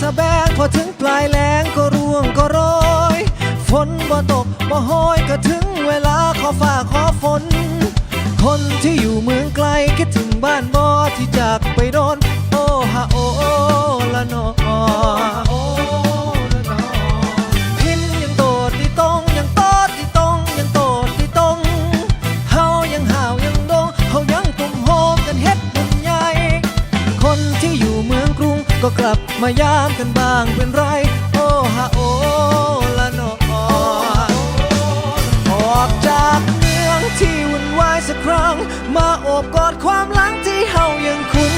สะแบงพอถึงปลายแหลงก็ร่วงก็โรยฝนบ่ตกบ่ห้อยก็ถึงเวลาขอฝ่าขอฝน คนที่อยู่เมืองไกลคิดถึงบ้านบ่ที่จากไปโดน โอฮาโอละนอพินยังโดดที่ตรงยังโตดที่ตรงยังโตดที่ตรงเฮายังห่วยังดงเฮายังตุ่มโฮกันเฮ็ดบุญใหญ่คนที่อยู่เมืองกรุงก็กลับ มายามกันบ้างเป็นไร โอ้ฮะโอ้ละนอออกจากเมืองที่วุ่นวายสักครั้ง มาโอบกอดความหลังที่เฮายังคุ้น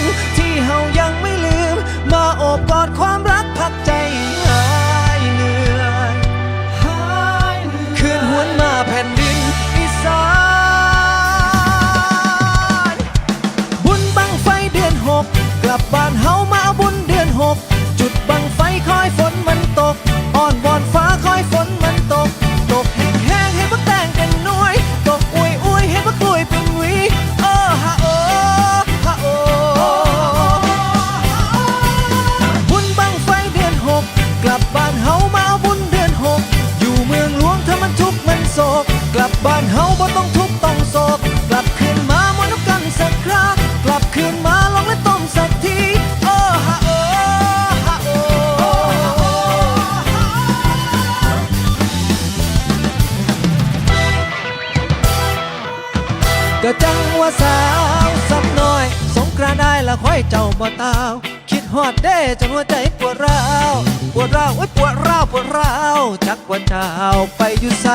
ก็จังว่าสาวสักหน่อย สงกรานได้ละค่อยเจ้าบ่ตาว คิดฮอดเด้จังหัวใจปวดร้าวปวดร้าวโอ้ปวดร้าวปวดร้าวจักว่าเจ้าไปอยู่ไส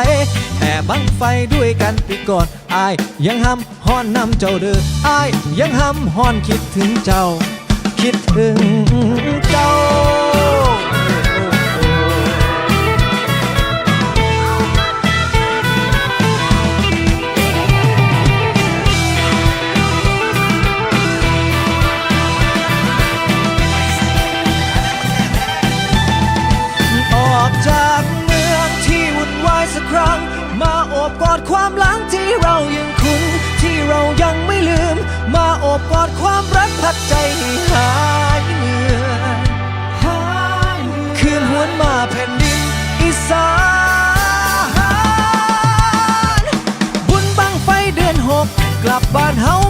แต่บังไฟด้วยกันปีก่อนอายยังห้ำฮ้อนนำเจ้าเด้ออายยังห้ำฮ้อนคิดถึงเจ้า คิดถึงเจ้า หักใจให้หายเหนื่อยคืนหวนมาแผ่นดินอีสานบุญบังไฟเดือนหกกลับบ้านเฮา